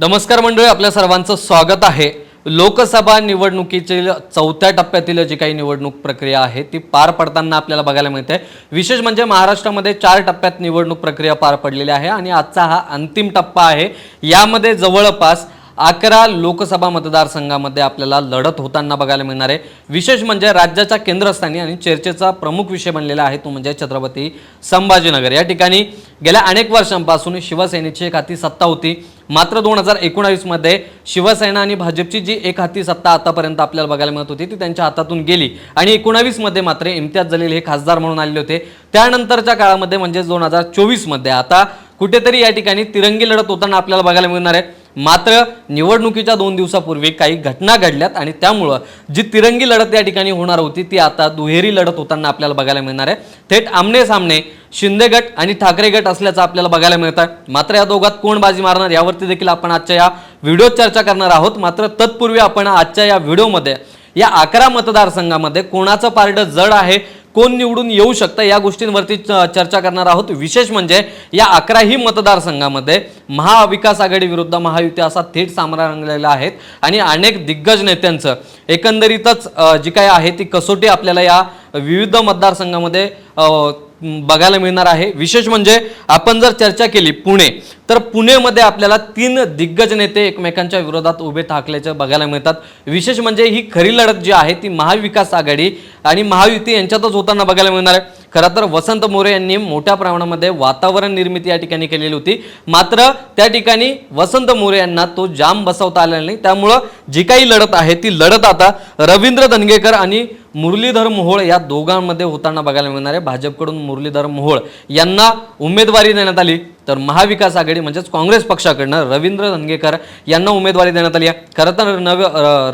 नमस्कार मंडळी आपल्या सर्वांचं स्वागत आहे. लोकसभा निवडणुकीची चौथ्या टप्प्यातील जी काही निवडणूक प्रक्रिया आहे ती पार पडताना आपल्याला बघायला मिळते. विशेष म्हणजे महाराष्ट्रामध्ये चार टप्प्यात निवडणूक प्रक्रिया पार पडलेली आहे आणि आजचा हा अंतिम टप्पा आहे. यामध्ये जवळपास अकरा लोकसभा मतदारसंघामध्ये आपल्याला लढत होताना बघायला मिळणार आहे. विशेष म्हणजे राज्याच्या केंद्रस्थानी आणि चर्चेचा प्रमुख विषय बनलेला आहे तो म्हणजे छत्रपती संभाजीनगर. या ठिकाणी गेल्या अनेक वर्षांपासून शिवसेनेची एक हाती सत्ता होती. मात्र दोन हजार एकोणावीसमध्ये शिवसेना आणि भाजपची जी एक हाती सत्ता आतापर्यंत आपल्याला बघायला मिळत होती ती त्यांच्या हातातून गेली. आणि एकोणावीसमध्ये मात्र इम्तियाज जलील हे खासदार म्हणून आलेले होते. त्यानंतरच्या काळामध्ये म्हणजे दोन हजार चोवीसमध्ये. आता कुठेतरी या ठिकाणी तिरंगी लढत होताना आपल्याला बघायला मिळणार आहे. मात्र निवडणुकीच्या दोन दिवसापूर्वी काही घटना घडल्यात आणि त्यामुळं जी तिरंगी लढत या ठिकाणी होणार होती ती आता दुहेरी लढत होताना आपल्याला बघायला मिळणार आहे. थेट आमने सामने शिंदे गट आणि ठाकरे गट असल्याचं आपल्याला बघायला मिळत आहे. मात्र या दोघात कोण बाजी मारणार यावरती देखील आपण आजच्या या व्हिडिओत चर्चा करणार आहोत. मात्र तत्पूर्वी आपण आजच्या या व्हिडिओमध्ये या अकरा मतदारसंघामध्ये कोणाचं पारडं जड आहे कोण निवडून येऊ शकतं या गोष्टींवरती च- चर्चा करणार आहोत. विशेष म्हणजे या अकराही मतदारसंघामध्ये महाविकास आघाडी विरुद्ध महायुती असा थेट सामना रंगलेला आहेत आणि अनेक दिग्गज नेत्यांचं एकंदरीतच जी काय आहे ती कसोटी आपल्याला या विविध मतदारसंघामध्ये बघायला मिळणार आहे. विशेष म्हणजे आपण जर चर्चा केली पुणे तर पुणेमध्ये आपल्याला तीन दिग्गज नेते एकमेकांच्या विरोधात उभे ठाकल्याचे बघायला मिळतात. विशेष म्हणजे ही खरी लढत जी आहे ती महाविकास आघाडी आणि महायुती यांच्यातच होताना बघायला मिळणार आहे. खरं तर वसंत मोरे यांनी मोठ्या प्रमाणामध्ये वातावरण निर्मिती या ठिकाणी केलेली होती. मात्र त्या ठिकाणी वसंत मोरे यांना तो जाम बसवता आलेला नाही. त्यामुळं जी काही लढत आहे ती लढत आता रवींद्र धनगेकर आणि मुरलीधर मोहोळ या दोघांमध्ये होताना बघायला मिळणार आहे. भाजपकडून मुरलीधर मोहोळ यांना उमेदवारी देण्यात आली. तर महाविकास आघाडी म्हणजेच काँग्रेस पक्षाकडनं रवींद्र धनगेकर यांना उमेदवारी देण्यात आली आहे. खरं तर नव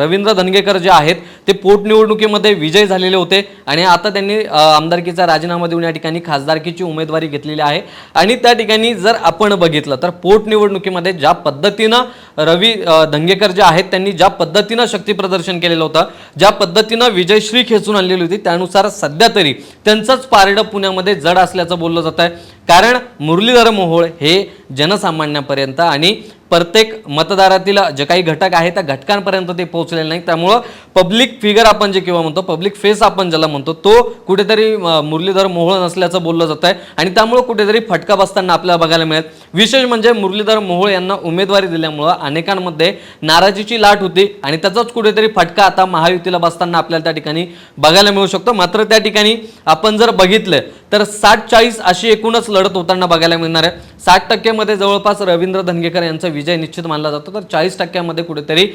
रवींद्र धनगेकर जे आहेत ते पोटनिवडणुकीमध्ये विजय झालेले होते आणि आता त्यांनी आमदारकीचा राजीनामा देऊन या ठिकाणी खासदारकीची उमेदवारी घेतलेली आहे. आणि त्या ठिकाणी जर आपण बघितलं तर पोटनिवडणुकीमध्ये ज्या पद्धतीनं रवी धंगेकर जे आहेत त्यांनी ज्या पद्धतीनं शक्तीप्रदर्शन केलेलं होतं ज्या पद्धतीनं विजयश्री खेचून आणलेली होती त्यानुसार सध्या तरी त्यांचंच पारडं पुण्यामध्ये जड असल्याचं बोललं जात आहे कारण मुरलीधर मोहोळ हे जनसामान्यापर्यंत आणि प्रत्येक मतदारातील जे काही घटक आहे त्या घटकांपर्यंत ते पोहोचलेले नाही त्यामुळं पब्लिक फिगर आपण जे किंवा म्हणतो पब्लिक फेस आपण ज्याला म्हणतो तो कुठेतरी मुरलीधर मोहोळ नसल्याचं बोललं जात आहे आणि त्यामुळं कुठेतरी फटका बसताना आपल्याला बघायला मिळेल. विशेष म्हणजे मुरलीधर मोहोळ यांना उमेदवारी दिल्यामुळं अनेकांमध्ये नाराजीची लाट होती आणि त्याचाच कुठेतरी फटका आता महायुतीला बसताना आपल्याला त्या ठिकाणी बघायला मिळू शकतो. मात्र त्या ठिकाणी आपण जर बघितलं तर साठ चाळीस अशी एकूणच लढत होताना बघायला मिळणार आहे. साठ टक्क्यामध्ये जवळपास रवींद्र धनगेकर यांचा विजय निश्चित मानला जातो. तर चाळीस टक्क्यामध्ये कुठेतरी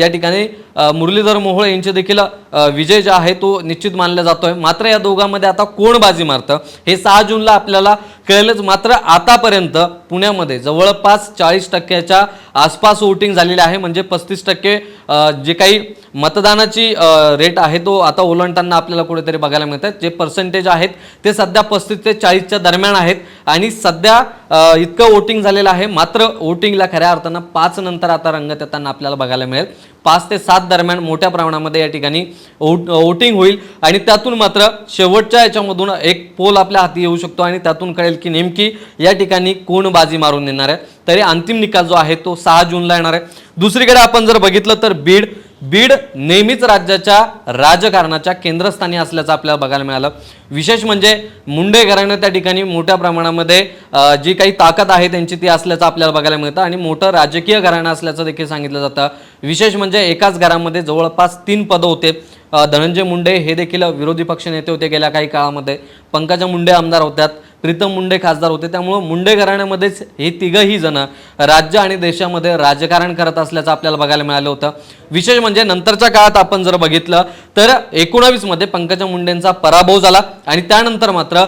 या ठिकाणी मुरलीधर मोहोळ यांचे देखील विजय जो आहे तो निश्चित मानला जातोय. मात्र या दोघांमध्ये आता कोण बाजी मारतं? हे सहा जूनला आपल्याला कळेलच. मात्र आतापर्यंत पुण्यामध्ये जवळपास चाळीस टक्क्याच्या आसपास वोटिंग झालेली आहे. म्हणजे पस्तीस टक्के जे काही मतदानाची रेट आहे तो आता ओलांडताना आपल्याला कुठेतरी बघायला मिळतात जे पर्सेंटेज आहेत ते सध्या पस्तीस ते चाळीसच्या दरम्यान आहेत. आणि सध्या इतकं वोटिंग झालेलं आहे. मात्र वोटिंगला खऱ्या अर्थानं पाच नंतर आता रंगत येताना आपल्याला बघायला मिळेल. पाच ते सात दरम्यान मोठ्या प्रमाणामध्ये या ठिकाणी वोट वोटिंग होईल. आणि त्यातून मात्र शेवटच्या याच्यामधून एक पोल आपल्या हाती येऊ शकतो आणि त्यातून कळेल की नेमकी या ठिकाणी कोण बाजी मारून देणार आहे. तरी अंतिम निकाल जो आहे तो सहा जूनला येणार आहे. दुसरीकडे आपण जर बघितलं तर बीड बीड नेहमीच राज्याच्या राजकारणाच्या केंद्रस्थानी असल्याचं आपल्याला बघायला मिळालं. विशेष म्हणजे मुंडे घराणं त्या ठिकाणी मोठ्या प्रमाणामध्ये जी काही ताकद आहे त्यांची ती असल्याचं आपल्याला बघायला मिळतं आणि मोठं राजकीय घराणं असल्याचं देखील सांगितलं जातं. विशेष म्हणजे एकाच घरामध्ये जवळपास तीन पदं होते. धनंजय मुंडे हे देखील विरोधी पक्ष नेते होते गेल्या काही काळामध्ये. पंकजा मुंडे आमदार होत्यात प्रीतम मुंडे खासदार होते. त्यामुळं मुंडे घराण्यामध्येच हे तिघही जण राज्य आणि देशामध्ये राजकारण करत असल्याचं आपल्याला बघायला मिळालं होतं. विशेष म्हणजे नंतरच्या काळात आपण जर बघितलं तर एकोणावीसमध्ये पंकजा मुंडेंचा पराभव झाला आणि त्यानंतर मात्र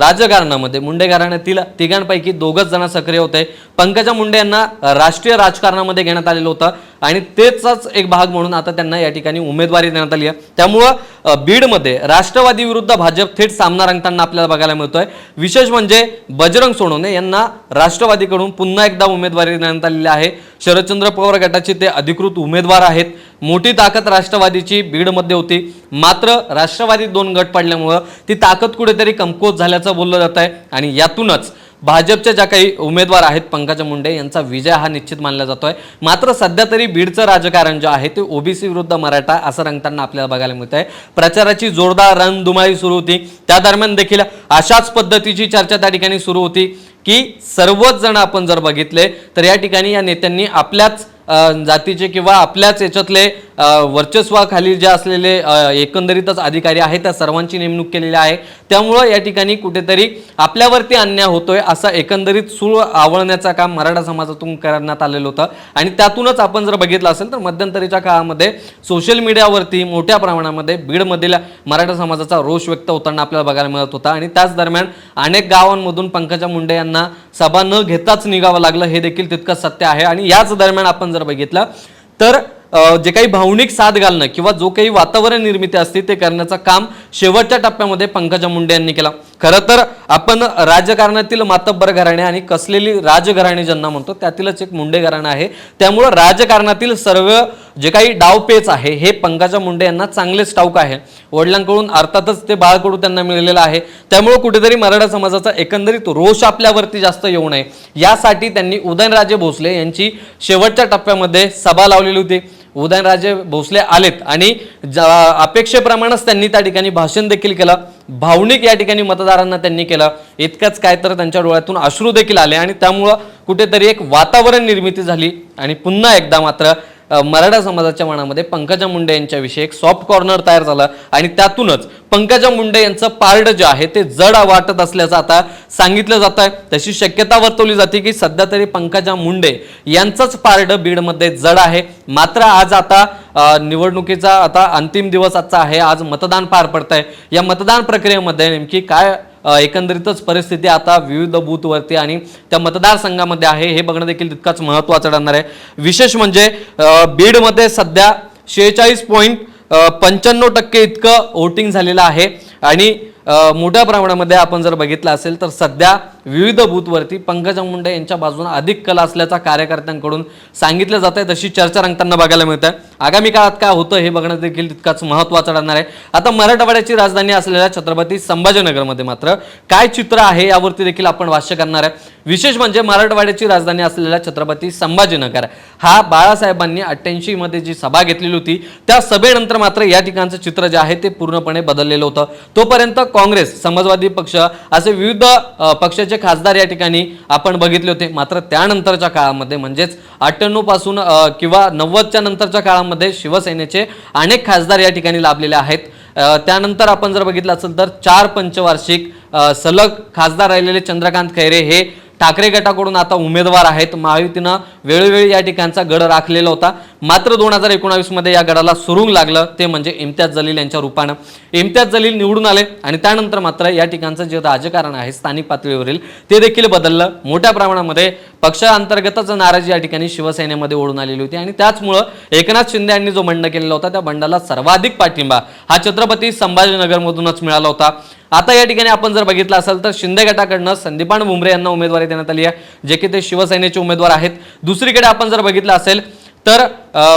राजकारणामध्ये मुंडे घराण्यातील तिघांपैकी दोघच जण सक्रिय होते. पंकजा मुंडे यांना राष्ट्रीय राजकारणामध्ये घेण्यात आलेलं होतं आणि तेचाच एक भाग म्हणून आता त्यांना या ठिकाणी उमेदवारी देण्यात आली आहे. त्यामुळं बीडमध्ये राष्ट्रवादी विरुद्ध भाजप थेट सामना रंगताना आपल्याला बघायला मिळतोय. विशेष म्हणजे बजरंग सोनवणे यांना राष्ट्रवादीकडून पुन्हा एकदा उमेदवारी देण्यात आलेली आहे. शरदचंद्र पवार गटाचे ते अधिकृत उमेदवार आहेत. मोठी ताकद राष्ट्रवादीची बीडमध्ये होती. मात्र राष्ट्रवादीत दोन गट पडल्यामुळं ती ताकद कुठेतरी कमकुवत झाल्याचं बोललं जात आहे. आणि यातूनच भाजपच्या ज्या काही उमेदवार आहेत पंकजा मुंडे यांचा विजय हा निश्चित मानला जातोय. मात्र सध्या तरी बीडचं राजकारण जे आहे ते ओबीसी विरुद्ध मराठा असं रंगताना आपल्याला बघायला मिळत आहे प्रचाराची जोरदार रणधुमाळी सुरू होती. त्या दरम्यान देखील अशाच पद्धतीची चर्चा त्या ठिकाणी सुरू होती की सर्वच जण आपण जर बघितले तर या ठिकाणी या नेत्यांनी आपल्याच जातीचे किंवा आपल्याच याच्यातले वर्चस्वाखाली जे असलेले एकंदरीतच अधिकारी आहेत त्या सर्वांची नेमणूक केलेली आहे. त्यामुळं या ठिकाणी कुठेतरी आपल्यावरती अन्याय होतोय असा एकंदरीत सूळ आवळण्याचं काम मराठा समाजातून करण्यात आलेलं होतं. आणि त्यातूनच आपण जर बघितलं असेल तर मध्यंतरीच्या काळामध्ये सोशल मीडियावरती मोठ्या प्रमाणामध्ये बीडमधील मराठा समाजाचा रोष व्यक्त होताना आपल्याला बघायला मिळत होता. आणि त्याच दरम्यान अनेक गावांमधून पंकजा मुंडे यांना सभा न घेताच निघावं लागलं हे देखील तितकंच सत्य आहे. आणि याच दरम्यान आपण जर बघितलं तर जे काही भावनिक साथ घालणं किंवा जो काही वातावरण निर्मिती असते ते करण्याचं काम शेवटच्या टप्प्यामध्ये पंकजा मुंडे यांनी केला. खरं तर आपण राजकारणातील मातब्बर घराणे आणि कसलेली राजघराणे ज्यांना म्हणतो त्यातीलच एक मुंडे घराणं आहे. त्यामुळं राजकारणातील सर्व जे काही डावपेच आहे हे पंकजा मुंडे यांना चांगलेच ठाऊक आहे. वडिलांकडून अर्थातच ते बाळकडू त्यांना मिळालेलं आहे. त्यामुळं कुठेतरी मराठा समाजाचा एकंदरीत रोष आपल्यावरती जास्त येऊ नये. यासाठी त्यांनी उदयनराजे भोसले यांची शेवटच्या टप्प्यामध्ये सभा लावलेली होती. उदयनराजे भोसले आलेत. आणि ज- अपेक्षेप्रमाणेच त्यांनी त्या ठिकाणी भाषण देखील केलं. भावनिक या ठिकाणी मतदारांना त्यांनी केलं. इतकंच काय तर त्यांच्या डोळ्यातून अश्रू देखील आले आणि त्यामुळं कुठेतरी एक वातावरण निर्मिती झाली. आणि पुन्हा एकदा मात्र मराठा समाजाच्या मनामध्ये पंकजा मुंडे यांच्याविषयी एक सॉफ्ट कॉर्नर तयार झाला आणि त्यातूनच पंकजा मुंडे यांचं पारड जे आहे ते जड वाटत असल्याचं आता सांगितलं जात आहे तशी शक्यता वर्तवली जाते की सध्या तरी पंकजा मुंडे यांचंच पारड बीडमध्ये जड आहे. मात्र आज आता निवडणुकीचा आता अंतिम दिवस आजचा आहे. आज मतदान पार पडत आहे या मतदान प्रक्रियेमध्ये नेमकी काय एकंदरीतच परिस्थिती आता विविध बूथवरती आणि त्या मतदारसंघामध्ये आहे हे बघणं देखील तितकाच महत्त्वाचं ठरणार आहे. विशेष म्हणजे बीडमध्ये सध्या शेहेचाळीस पॉईंट पंच्याण्णव टक्के इतकं वोटिंग झालेलं आहे. आणि मोठ्या प्रमाणामध्ये आपण जर बघितलं असेल तर सध्या विविध बूथवरती पंकजा मुंडे यांच्या बाजूने अधिक कला असल्याचा कार्यकर्त्यांकडून सांगितलं जात आहे. तशी चर्चा रंगताना बघायला मिळत आहे आगामी काळात काय होतं हे बघणं देखील तितकाच महत्त्वाचं ठरणार आहे. आता मराठवाड्याची राजधानी असलेल्या छत्रपती संभाजीनगरमध्ये मात्र काय चित्र आहे यावरती देखील आपण भाष्य करणार आहे. विशेष म्हणजे मराठवाड्याची राजधानी असलेल्या छत्रपती संभाजीनगर हा बाळासाहेबांनी अठ्ठ्याऐंशीमध्ये जी सभा घेतलेली होती त्या सभेनंतर मात्र या ठिकाणचं चित्र जे आहे ते पूर्णपणे बदललेलं होतं. तोपर्यंत काँग्रेस समाजवादी पक्ष असे विविध पक्षाचे खासदार या ठिकाणी आपण बघितले होते. मात्र त्यानंतरच्या काळामध्ये म्हणजेच अठ्ठ्याण्णवपासून किंवा नव्वदच्या नंतरच्या काळामध्ये शिवसेनेचे अनेक खासदार या ठिकाणी लाभलेले आहेत. त्यानंतर आपण जर बघितलं असेल तर चार पंचवार्षिक सलग खासदार राहिलेले चंद्रकांत खैरे हे ठाकरे गटाकडून आता उमेदवार आहेत. महायुतीनं वेळोवेळी या ठिकाणचा गड राखलेला होता. मात्र दोन हजार एकोणावीसमध्ये या गडाला सुरुंग लागलं. ते म्हणजे इम्तियाज जलील यांच्या रूपानं. इम्तियाज जलील निवडून आले आणि त्यानंतर मात्र या ठिकाणचं जे राजकारण आहे स्थानिक पातळीवरील ते देखील बदललं. मोठ्या प्रमाणामध्ये पक्षांतर्गतच नाराजी या ठिकाणी शिवसेनेमध्ये ओढून आलेली होती आणि त्याचमुळं एकनाथ शिंदे यांनी जो बंड केलेला होता त्या बंडाला सर्वाधिक पाठिंबा हा छत्रपती संभाजीनगरमधूनच मिळाला होता. आता या ठिकाणी आपण जर बघितलं असेल तर शिंदे गटाकडनं संदीपान भुमरे यांना उमेदवारी देण्यात आली आहे जे की ते शिवसेनेचे उमेदवार आहेत. दुसरीकडे आपण जर बघितलं असेल तर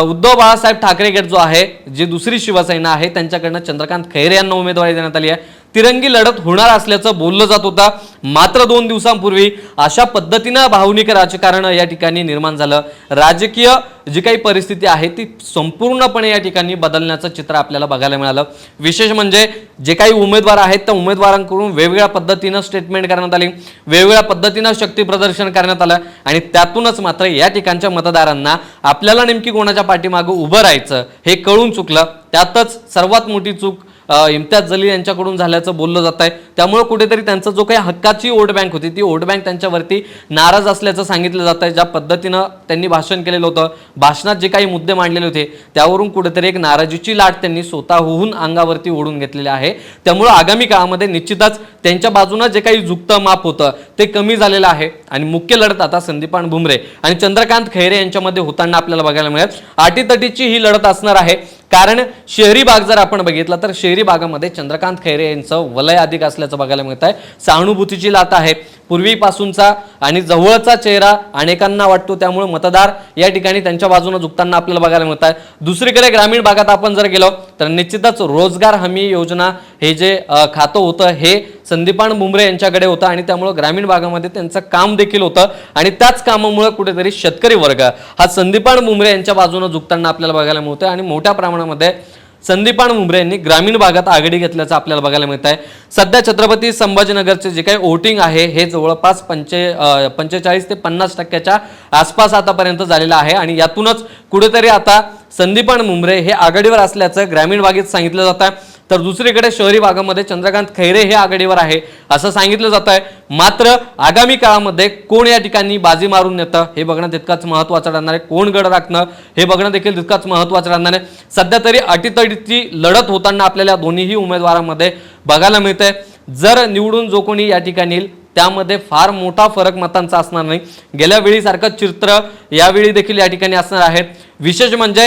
उद्धव बाळासाहेब ठाकरे गट जो आहे जी दुसरी शिवसेना आहे त्यांच्याकडनं चंद्रकांत खैरे यांना उमेदवारी देण्यात आली आहे. तिरंगी लढत होणार असल्याचं बोललं जात होता. मात्र दोन दिवसांपूर्वी अशा पद्धतीनं भावनिक राजकारण या ठिकाणी निर्माण झालं. राजकीय जी काही परिस्थिती आहे ती संपूर्णपणे या ठिकाणी बदलण्याचं चित्र आपल्याला बघायला मिळालं. विशेष म्हणजे जे काही उमेदवार आहेत त्या उमेदवारांकडून वेगवेगळ्या पद्धतीनं स्टेटमेंट करण्यात आली. वेगवेगळ्या पद्धतीनं शक्ती प्रदर्शन करण्यात आलं. आणि त्यातूनच मात्र या ठिकाणच्या मतदारांना आपल्याला नेमकी कोणाच्या पाठीमागं उभं राहायचं हे कळून चुकलं. त्यातच सर्वात मोठी चूक इम्तियाज जलील यांच्याकडून झाल्याचं बोललं जात आहे. त्यामुळे कुठेतरी त्यांचा जो काही हक्काची वोट बँक होती ती वोट बँक त्यांच्यावरती नाराज असल्याचं सांगितलं जात आहे. ज्या पद्धतीनं त्यांनी भाषण केलेलं होतं भाषणात जे काही मुद्दे मांडलेले होते त्यावरून कुठेतरी एक नाराजीची लाट त्यांनी स्वतःहून अंगावरती ओढून घेतलेली आहे. त्यामुळं आगामी काळामध्ये निश्चितच त्यांच्या बाजूनं जे काही झुकतं माप होतं ते कमी झालेलं आहे. आणि मुख्य लढत आता संदीपान भुमरे आणि चंद्रकांत खैरे यांच्यामध्ये होताना आपल्याला बघायला मिळेल. अटीतटीची ही लढत असणार आहे. कारण शहरी भाग जर आपण बघितला तर शहरी भागामध्ये चंद्रकांत खैरे यांचं वलय अधिक असल्याचं बघायला मिळत आहे सहानुभूतीची लाट आहे. पूर्वीपासूनचा आणि जवळचा चेहरा अनेकांना वाटतो त्यामुळे मतदार या ठिकाणी त्यांच्या बाजूने झुकताना आपल्याला बघायला मिळत आहे दुसरीकडे ग्रामीण भागात आपण जर गेलो तर निश्चितच रोजगार हमी योजना हे जे खातं होतं हे संदीपान बुमरे यांच्याकडे होता आणि त्यामुळं ग्रामीण भागामध्ये त्यांचं काम देखील होतं. आणि त्याच कामामुळे कुठेतरी शेतकरी वर्ग हा संदीपान बुमरे यांच्या बाजूनं झुकताना आपल्याला बघायला मिळतोय. आणि मोठ्या प्रमाणामध्ये संदीपान मुंबरे यांनी ग्रामीण भागात आघाडी घेतल्याचं आपल्याला बघायला मिळत आहे सध्या छत्रपती संभाजीनगरचे जे काही वोटिंग आहे हे जवळपास पंचे पंचेचाळीस ते पन्नास टक्क्याच्या आसपास आतापर्यंत झालेलं आहे. आणि यातूनच कुठेतरी आता संदीपान मुंबरे हे आघाडीवर असल्याचं ग्रामीण भागात सांगितलं जात आहे तर दुसरीकडे शहरी भागामध्ये चंद्रकांत खैरे हे आघाडीवर आहे असं सांगितलं जात आहे मात्र आगामी काळामध्ये कोण या ठिकाणी बाजी मारून नेतं हे बघणं तितकंच महत्त्वाचं राहणार आहे. कोण गड राखणं हे बघणं देखील तितकंच महत्त्वाचं राहणार आहे. सध्या तरी अटीतटीची लढत होताना आपल्याला दोन्हीही उमेदवारांमध्ये बघायला मिळतंय. जर निवडून जो कोणी या ठिकाणी त्यामध्ये फार मोठा फरक मतांचा असणार नाही. गेल्या वेळीसारखं चित्र यावेळी देखील या ठिकाणी असणार आहे. विशेष म्हणजे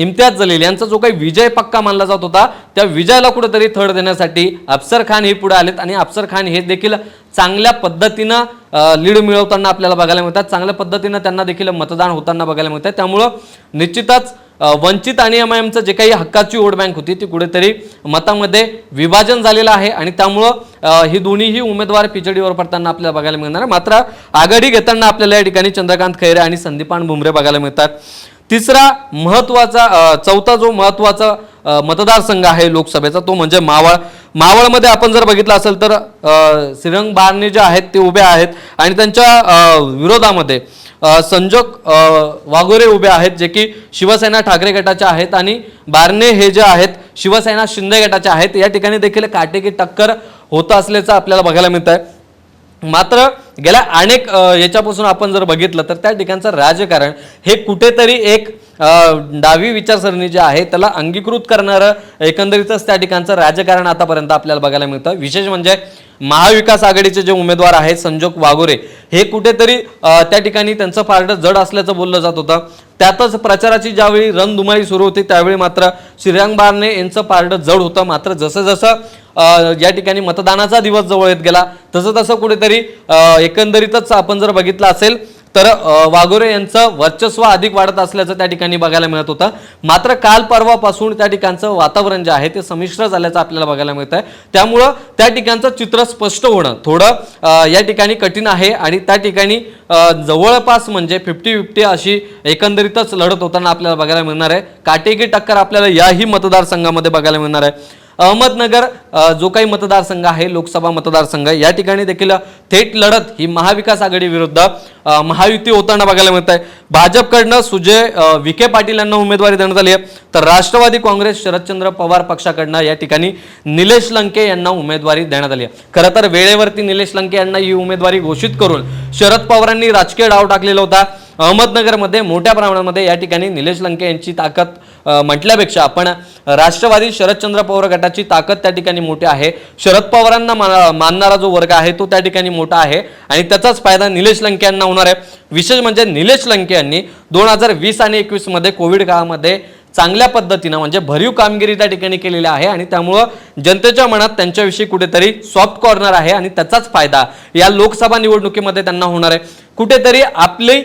इम्तियाज जलील यांचा जो काही विजय पक्का मानला जात होता त्या विजयाला कुठेतरी थड देण्यासाठी अफसर खान हे पुढे आलेत आणि अफसर खान हे देखील चांगल्या पद्धतीनं लीड मिळवताना आपल्याला बघायला मिळतात. चांगल्या पद्धतीनं त्यांना देखील मतदान होताना बघायला मिळतात त्यामुळं निश्चितच वंचित आणि एम आय एमचं जे काही हक्काची वोट बँक होती ती कुठेतरी मतामध्ये विभाजन झालेलं आहे आणि त्यामुळं ही दोन्हीही उमेदवार पिचडीवर पडताना आपल्याला बघायला मिळणार आहे. मात्र आघाडी घेताना आपल्याला या ठिकाणी चंद्रकांत खैरे आणि संदीपान भुमरे बघायला मिळतात. तिसरा महत्त्वाचा चौथा जो महत्त्वाचा मतदारसंघ आहे लोकसभेचा तो म्हणजे मावळ. मावळमध्ये आपण जर बघितलं असेल तर श्रीरंग बारणे जे आहेत ते उभे आहेत आणि त्यांच्या विरोधामध्ये संजोग वाघोरे उभे आहेत जे की शिवसेना ठाकरे गटाचे आहेत आणि बारणे हे जे आहेत शिवसेना शिंदे गटाचे आहेत. या ठिकाणी देखील काटेकी टक्कर होत असल्याचं आपल्याला बघायला मिळत आहे मात्र गेल्या अनेक याच्यापासून आपण जर बघितलं तर त्या ठिकाणचं राजकारण हे कुठेतरी एक डावी विचारसरणी जी आहे त्याला अंगीकृत करणारं एकंदरीतच त्या ठिकाणचं राजकारण आतापर्यंत आपल्याला बघायला मिळतं. विशेष म्हणजे महाविकास आघाडीचे जे उमेदवार आहेत संजोग वाघोरे हे कुठेतरी त्या ठिकाणी त्यांचं पारडं जड असल्याचं बोललं जात होतं. त्यातच प्रचाराची ज्यावेळी रणधुमाळी सुरू होती त्यावेळी मात्र श्रीरंग बारणे यांचं पारडं जड होतं. मात्र जसं जसं या ठिकाणी मतदानाचा दिवस जवळ येत गेला. तसं तसं कुठेतरी एकंदरीतच आपण जर बघितलं असेल तर अ, वाघोरे यांचं वर्चस्व अधिक वाढत असल्याचं त्या ठिकाणी बघायला मिळत होतं. मात्र काल परवापासून त्या ठिकाणचं वातावरण जे आहे ते संमिश्र झाल्याचं आपल्याला बघायला मिळत आहे त्यामुळं त्या ठिकाणचं चित्र स्पष्ट होणं थोडं या ठिकाणी कठीण आहे आणि त्या ठिकाणी जवळपास म्हणजे फिफ्टी फिफ्टी अशी एकंदरीतच लढत होताना आपल्याला बघायला मिळणार आहे. काटेकी टक्कर आपल्याला याही मतदारसंघामध्ये बघायला मिळणार आहे. अहमदनगर जो काही मतदारसंघ आहे लोकसभा मतदारसंघ या ठिकाणी देखील थेट लढत ही महाविकास आघाडी विरुद्ध महायुती होताना बघायला मिळत आहे भाजपकडनं सुजय विखे पाटील यांना उमेदवारी देण्यात आली आहे. तर राष्ट्रवादी काँग्रेस शरदचंद्र पवार पक्षाकडनं या ठिकाणी निलेश लंके यांना उमेदवारी देण्यात आली आहे. खरं तर वेळेवरती निलेश लंके यांना ही उमेदवारी घोषित करून शरद पवारांनी राजकीय डाव टाकलेला होता. अहमदनगरमध्ये मोठ्या प्रमाणामध्ये या ठिकाणी निलेश लंके यांची ताकद म्हटल्यापेक्षा आपण राष्ट्रवादी शरदचंद्र पवार गटाची ताकद त्या ठिकाणी मोठी आहे. शरद पवारांना मा- मानणारा जो वर्ग आहे तो त्या ठिकाणी मोठा आहे. आणि त्याचाच फायदा निलेश लंके यांना होणार आहे. विशेष म्हणजे निलेश लंके यांनी दोन हजार वीस आणि एकवीसमध्ये कोविड काळामध्ये चांगल्या पद्धतीनं म्हणजे भरीव कामगिरी त्या ठिकाणी केलेली आहे आणि त्यामुळं जनतेच्या मनात त्यांच्याविषयी कुठेतरी सॉफ्ट कॉर्नर आहे आणि त्याचाच फायदा या लोकसभा निवडणुकीमध्ये त्यांना होणार आहे. कुठेतरी आपली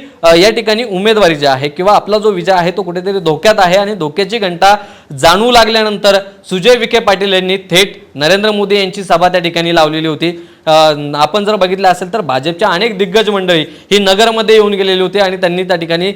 या ठिकाणी उमेदवारी जी आहे किंवा आपला जो विजय आहे तो कुठेतरी धोक्यात आहे आणि धोक्याची घंटा जाणू लागल्यानंतर सुजय विखे पाटील यांनी थेट नरेंद्र मोदी यांची सभा त्या ठिकाणी लावलेली होती. आपण जर बघितलं असेल तर भाजपच्या अनेक दिग्गज मंडळी ही नगरमध्ये येऊन गेलेली होती आणि त्यांनी त्या ठिकाणी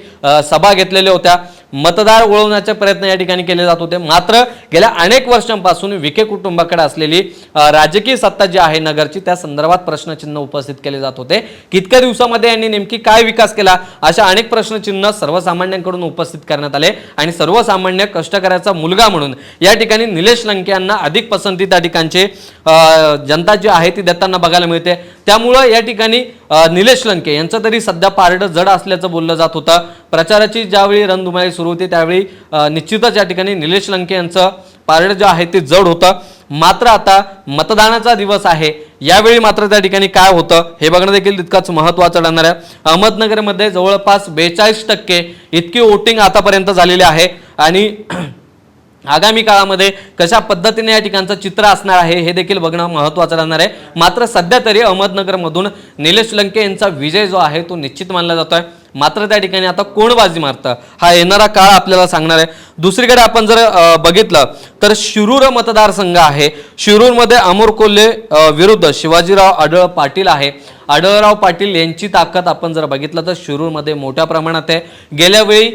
सभा घेतलेल्या होत्या. मतदार ओळवण्याचे प्रयत्न या ठिकाणी केले जात होते. मात्र गेल्या अनेक वर्षांपासून विखे कुटुंबाकडे असलेली राजकीय सत्ता जी आहे नगरची त्या संदर्भात प्रश्नचिन्ह उपस्थित केले जात होते. कितक्या दिवसामध्ये यांनी नेमकी काय विकास केला? अशा अनेक प्रश्नचिन्ह सर्वसामान्यांकडून उपस्थित करण्यात आले आणि सर्वसामान्य कष्टकऱ्याचा मुलगा म्हणून या ठिकाणी निलेश लंके यांना अधिक पसंती त्या ठिकाणचे जनता जी आहे ती देताना बघायला मिळते. त्यामुळं या ठिकाणी निलेश लंके यांचं तरी सध्या पारडं जड असल्याचं बोललं जात होतं. प्रचाराची ज्यावेळी रणधुमाळी सुरू होती त्यावेळी निश्चितच या ठिकाणी निलेश लंके यांचं पारडं जे आहे ते जड होतं. मात्र आता मतदानाचा दिवस आहे. यावेळी मात्र त्या ठिकाणी काय होतं हे बघणं देखील तितकंच महत्त्वाचं ठरणार आहे. अहमदनगरमध्ये जवळपास बेचाळीस टक्के इतकी वोटिंग आतापर्यंत झालेली आहे. आणि आगामी काळामध्ये कशा पद्धतीने या ठिकाणचं चित्र असणार आहे हे देखील बघणं महत्त्वाचं राहणार आहे. मात्र सध्या तरी अहमदनगरमधून निलेश लंके यांचा विजय जो आहे तो निश्चित मानला जातोय. मात्र त्या ठिकाणी आता कोण बाजी मारतं हा येणारा काळ आपल्याला सांगणार आहे. दुसरीकडे आपण जर बघितलं तर शिरूर मतदारसंघ आहे. शिरूरमध्ये अमोर कोल्हे विरुद्ध शिवाजीराव आढळ पाटील आहे. आढळराव पाटील यांची ताकद आपण जर बघितलं तर शिरूरमध्ये मोठ्या प्रमाणात आहे. गेल्या वेळी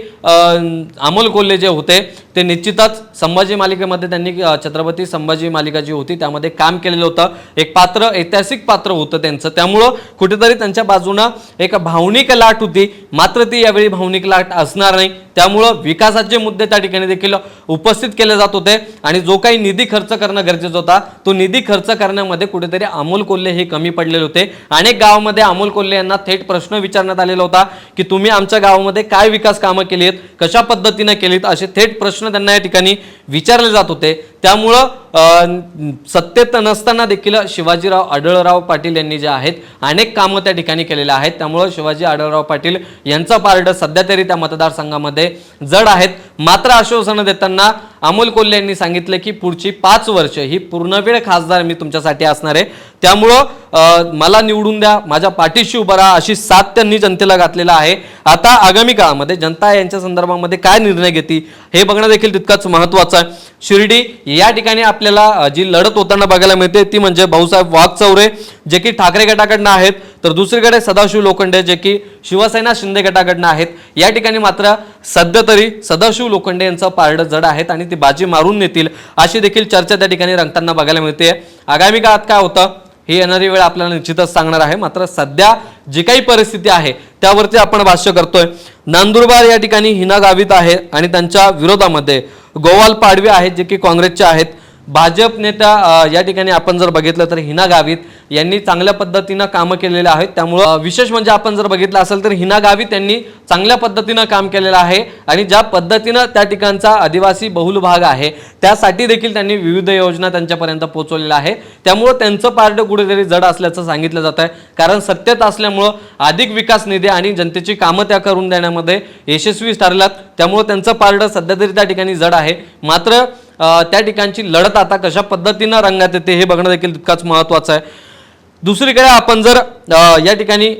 अमोल कोल्हे जे होते ते निश्चितच संभाजी मालिकेमध्ये त्यांनी छत्रपती संभाजी मालिका जी होती त्यामध्ये काम केलेलं होतं. एक पात्र ऐतिहासिक पात्र होतं त्यांचं. त्यामुळं कुठेतरी त्यांच्या बाजूनं एक भावनिक लाट होती. मात्र ती यावेळी भावनिक लाट असणार नाही. त्यामुळं विकासाचे मुद्दे त्या ठिकाणी देखील उपस्थित केले जात होते आणि जो काही निधी खर्च करणं गरजेचा होता तो निधी खर्च करण्यामध्ये कुठेतरी अमोल कोल्हे हे कमी पडलेले होते. अनेक गावामध्ये अमोल कोल्हे यांना थेट प्रश्न विचारण्यात आलेला होता की तुम्ही आमच्या गावामध्ये काय विकास कामं केली आहेत कशा पद्धतीनं केलीत असे थेट प्रश्न त्यांना या ठिकाणी विचारले जात होते. त्यामुळं सत्तेत नसताना देखील शिवाजीराव आढळराव पाटील यांनी जे आहेत अनेक कामं त्या ठिकाणी केलेले आहेत. त्यामुळं शिवाजी आढळराव पाटील यांचा पारड सध्या तरी त्या मतदारसंघामध्ये जड आहेत. मात्र आश्वासनं देताना अमोल कोल्हे यांनी सांगितलं की पुढची पाच वर्ष ही पूर्णवेळ खासदार मी तुमच्यासाठी असणार आहे. त्यामुळं मला निवडून द्या माझ्या पाठीशी उभा राहा अशी साथ त्यांनी जनतेला घातलेला आहे. आता आगामी काळामध्ये जनता यांच्या संदर्भामध्ये काय निर्णय घेते हे बघणं देखील तितकंच महत्वाचं आहे. शिर्डी या ठिकाणी आपल्याला जी लढत होताना बघायला मिळते ती म्हणजे भाऊसाहेब वाघचौरे जे की ठाकरे गटाकडनं आहेत. तर दुसरीकडे सदाशिव लोखंडे जे की शिवसेना शिंदे गटाकडनं आहेत. या ठिकाणी मात्र सध्या तरी सदाशिव लोखंडे यांचं पारडं जड आहेत आणि ती बाजी मारून नेतील अशी देखील चर्चा त्या ठिकाणी रंगताना बघायला मिळते. आगामी काळात काय होतं? ही येणारी वेळ आपल्याला निश्चितच सांगणार आहे. मात्र सध्या जी काही परिस्थिती आहे त्यावरती आपण भाष्य करतोय. नांदुरबार या ठिकाणी हिना गावित आहे आणि त्यांच्या विरोधामध्ये गोवाल पाडवे आहेत जे की काँग्रेसचे आहेत. भाजप नेत्या या ठिकाणी आपण जर बघितलं तर हिना गावित यांनी चांगल्या पद्धतीनं कामं केलेले आहेत. त्यामुळं विशेष म्हणजे आपण जर बघितलं असेल तर हिना गावी त्यांनी चांगल्या पद्धतीनं काम केलेलं आहे आणि ज्या पद्धतीनं त्या ठिकाणचा आदिवासी बहुल भाग आहे त्यासाठी देखील त्यांनी विविध योजना त्यांच्यापर्यंत पोहोचवलेल्या आहे त्यामुळं त्यांचं पार्ट कुठेतरी जड असल्याचं सांगितलं जात आहे कारण सत्तेत असल्यामुळं अधिक विकास निधी आणि जनतेची कामं त्या करून देण्यामध्ये यशस्वी ठरल्यात. त्यामुळं त्यांचं पार्ट सध्या तरी त्या ठिकाणी जड आहे. मात्र त्या ठिकाणची लढत आता कशा पद्धतीनं रंगात येते हे बघणं देखील तितकंच महत्त्वाचं आहे. दुसरीकडे आपण जर या ठिकाणी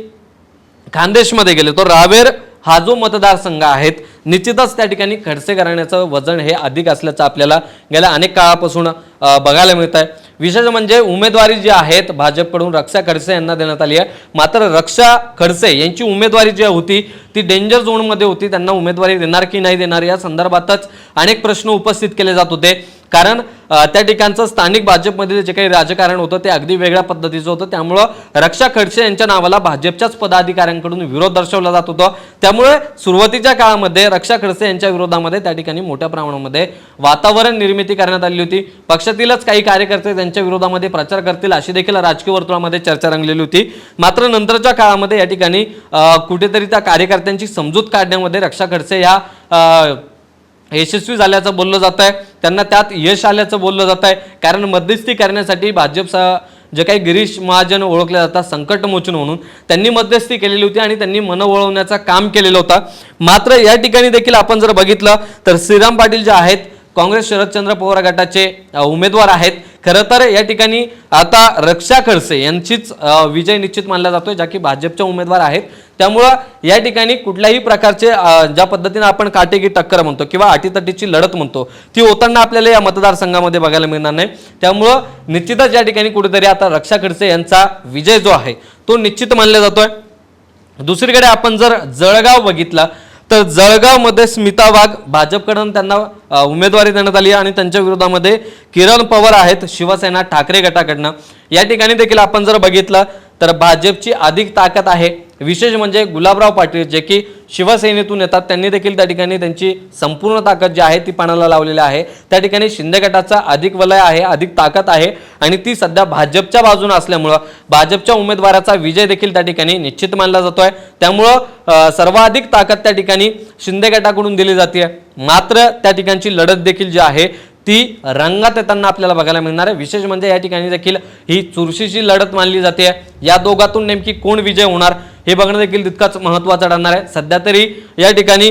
खानदेशमध्ये गेलो तर रावेर हा जो मतदारसंघ आहेत निश्चितच त्या ठिकाणी खडसे घराण्याचं वजन हे अधिक असल्याचं आपल्याला गेल्या अनेक काळापासून बघायला मिळत आहे विशेष म्हणजे उमेदवारी जी आहेत भाजपकडून रक्षा खडसे यांना देण्यात आली आहे. मात्र रक्षा खडसे यांची उमेदवारी जी होती ती डेंजर झोनमध्ये होती. त्यांना उमेदवारी देणार की नाही देणार या संदर्भातच अनेक प्रश्न उपस्थित केले जात होते. कारण त्या ठिकाणचं स्थानिक भाजपमध्ये जे काही राजकारण होतं ते अगदी वेगळ्या पद्धतीचं होतं. त्यामुळं रक्षा खडसे यांच्या नावाला भाजपच्याच पदाधिकाऱ्यांकडून विरोध दर्शवला जात होता. त्यामुळे सुरुवातीच्या काळामध्ये रक्षा खडसे यांच्या विरोधामध्ये त्या ठिकाणी मोठ्या प्रमाणामध्ये वातावरण निर्मिती करण्यात आली होती. पक्षातीलच काही कार्यकर्ते त्यांच्या विरोधामध्ये प्रचार करतील अशी देखील राजकीय वर्तुळामध्ये चर्चा रंगलेली होती. मात्र नंतरच्या काळामध्ये या ठिकाणी कुठेतरी त्या कार्यकर्त्यांची समजूत काढण्यामध्ये रक्षा खडसे या यशस्वी झाल्याचं बोललं जात आहे त्यांना त्यात यश आल्याचं बोललं जात आहे. कारण मध्यस्थी करण्यासाठी भाजप जे काही गिरीश महाजन ओळखले जातात संकटमोचन म्हणून त्यांनी मध्यस्थी केलेली होती आणि त्यांनी मन वळवण्याचं काम केलेलं होतं. मात्र या ठिकाणी देखील आपण जर बघितलं तर श्रीराम पाटील जे आहेत काँग्रेस शरदचंद्र पवार गटाचे उमेदवार आहेत. खरं तर या ठिकाणी आता रक्षा खडसे यांचीच विजय निश्चित मानला जातोय ज्या की भाजपच्या उमेदवार आहेत. त्यामुळं या ठिकाणी कुठल्याही प्रकारचे ज्या पद्धतीने आपण काटेकी टक्कर म्हणतो किंवा अटीतटीची लढत म्हणतो ती होताना आपल्याला या मतदारसंघामध्ये बघायला मिळणार नाही. त्यामुळं निश्चितच या ठिकाणी कुठेतरी आता रक्षा खडसे यांचा विजय जो आहे तो निश्चित मानला जातोय. दुसरीकडे आपण जर जळगाव बघितला तर जळगावमध्ये स्मिता वाघ भाजपकडून त्यांना उमेदवारी देण्यात आली आणि त्यांच्या विरोधामध्ये किरण पवार आहेत शिवसेना ठाकरे गटाकडनं. या ठिकाणी देखील आपण जर बघितलं तर भाजपची अधिक ताकद आहे. विशेष म्हणजे गुलाबराव पाटील जे की शिवसेनेतून येतात त्यांनी देखील त्या ठिकाणी त्यांची संपूर्ण ताकद जी आहे ती पाण्याला लावलेली आहे. त्या ठिकाणी शिंदे गटाचा अधिक वलय आहे अधिक ताकद आहे आणि ती सध्या भाजपच्या बाजूने असल्यामुळं भाजपच्या उमेदवाराचा विजय देखील त्या ठिकाणी निश्चित मानला जातो आहे त्यामुळं सर्वाधिक ताकद त्या ठिकाणी शिंदे गटाकडून दिली जाते मात्र त्या ठिकाणची लढत देखील जी आहे ती रंगात येताना आपल्याला बघायला मिळणार आहे. विशेष म्हणजे या ठिकाणी देखील ही चुरशीची लढत मानली जाते या दोघातून नेमकी कोण विजय होणार? हे बघणं देखील तितकाच महत्त्वाचं ठरणार आहे. सध्या तरी या ठिकाणी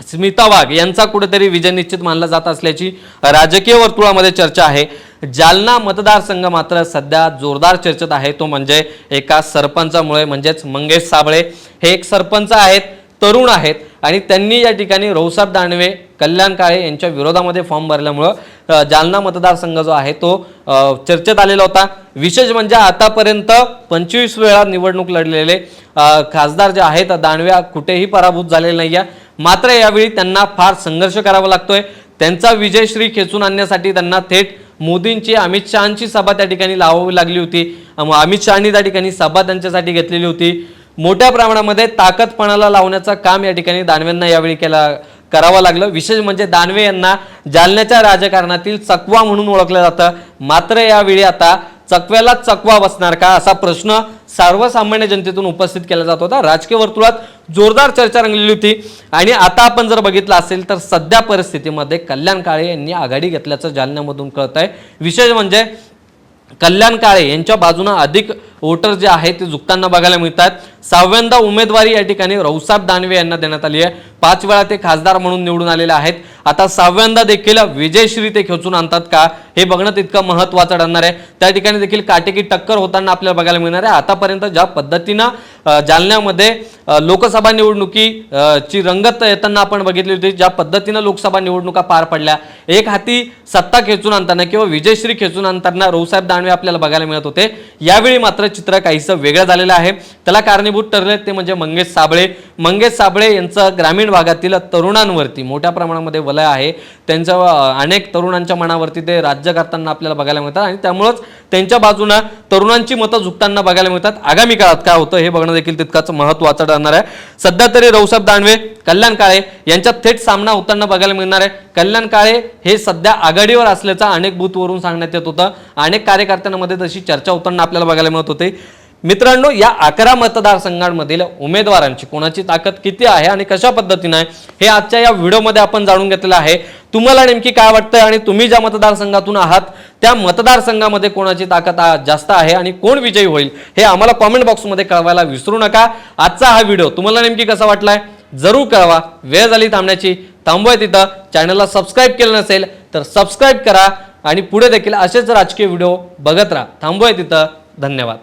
स्मिता वाघ यांचा कुठेतरी विजय निश्चित मानला जात असल्याची राजकीय वर्तुळामध्ये चर्चा आहे. जालना मतदारसंघ मात्र सध्या जोरदार चर्चेत आहे. तो म्हणजे एका सरपंचामुळे म्हणजेच मंगेश साबळे. हे एक सरपंच आहेत तरुण आहेत. आणि त्यांनी या ठिकाणी रौसाब दानवे कल्याण काळे यांच्या विरोधामध्ये फॉर्म भरल्यामुळं जालना मतदारसंघ जो आहे तो चर्चेत आलेला होता. विशेष म्हणजे आतापर्यंत पंचवीस वेळा निवडणूक लढलेले खासदार जे आहेत दानव्या कुठेही पराभूत झालेले नाही आहे मात्र यावेळी त्यांना फार संघर्ष करावा लागतोय. त्यांचा विजयश्री खेचून आणण्यासाठी त्यांना थेट मोदींची अमित शहाची सभा त्या ठिकाणी लावावी लागली होती. अमित शहानी त्या ठिकाणी सभा त्यांच्यासाठी घेतलेली होती. मोठ्या प्रमाणामध्ये ताकदपणाला लावण्याचं काम या ठिकाणी दानवेंना यावेळी केला करावं लागलं. विशेष म्हणजे दानवे यांना जालन्याच्या राजकारणातील चकवा म्हणून ओळखलं जातं. मात्र यावेळी आता चकव्याला चकवा बसणार का असा प्रश्न सर्वसामान्य जनतेतून उपस्थित केला जात होता. राजकीय वर्तुळात जोरदार चर्चा रंगलेली होती. आणि आता आपण जर बघितलं असेल तर सध्या परिस्थितीमध्ये कल्याण काळे यांनी आघाडी घेतल्याचं जालन्यामधून कळत आहे विशेष म्हणजे कल्याण काळे यांच्या बाजूनं अधिक वोटर जे आहेत ते झुकताना बघायला मिळतात. सहाव्यांदा उमेदवारी या ठिकाणी रौसाब दानवे यांना देण्यात आली आहे. पाच वेळा ते खासदार म्हणून निवडून आलेले आहेत. आता सहाव्यांदा देखील विजयश्री ते खेचून आणतात का? हे बघणं तितकं महत्वाचं ठरणार आहे. त्या ठिकाणी देखील काटेकी टक्कर होताना आपल्याला बघायला मिळणार आहे. आतापर्यंत ज्या पद्धतीनं जालन्यामध्ये लोकसभा निवडणुकी ची रंगत येताना आपण बघितली होती ज्या पद्धतीनं लोकसभा निवडणुका पार पडल्या. एक हाती सत्ता खेचून आणताना किंवा विजयश्री खेचून आणताना रावसाहेब दानवे आपल्याला बघायला मिळत होते. यावेळी मात्र चित्र काहीसं वेगळं झालेलं आहे. त्याला कारणीभूत ठरले ते म्हणजे मंगेश साबळे. मंगेश साबळे यांचं ग्रामीण भागातील तरुणांवरती मोठ्या प्रमाणामध्ये वलय आहे. त्यांच्या अनेक तरुणांच्या मनावरती ते राज्य करताना आपल्याला बघायला मिळतात आणि त्यामुळंच त्यांच्या बाजूनं तरुणांची मतं झुकताना बघायला मिळतात. आगामी काळात काय होतं हे बघणं देखील तितकाच महत्वाचं ठरणार आहे. सध्या तरी रौसाहेब दानवे कल्याण काळे यांच्यात थेट सामना होताना बघायला मिळणार आहे. कल्याण काळे हे सध्या आघाडीवर असल्याचं अनेक बूथवरून सांगण्यात येत होतं. अनेक कार्यकर्त्यांमध्ये तशी चर्चा होताना आपल्याला बघायला मिळत होती. मित्रांनो या अकरा मतदारसंघांमधील उमेदवारांची कोणाची ताकद किती आहे आणि कशा पद्धतीनं आहे हे आजच्या या व्हिडिओमध्ये आपण जाणून घेतलेलं आहे. तुम्हाला नेमकी काय वाटतं आणि तुम्ही ज्या मतदारसंघातून आहात त्या मतदारसंघामध्ये कोणाची ताकद आ- जास्त आहे आणि कोण विजयी होईल हे आम्हाला कॉमेंट बॉक्समध्ये कळवायला विसरू नका. आजचा हा व्हिडिओ तुम्हाला नेमकी कसा वाटलाय जरूर कळवा. वेळ झाली थांबण्याची थांबवाय तिथं. चॅनलला सबस्क्राईब केलं नसेल तर सबस्क्राईब करा आणि पुढे देखील असेच राजकीय व्हिडिओ बघत राहा. थांबवाय तिथं. धन्यवाद.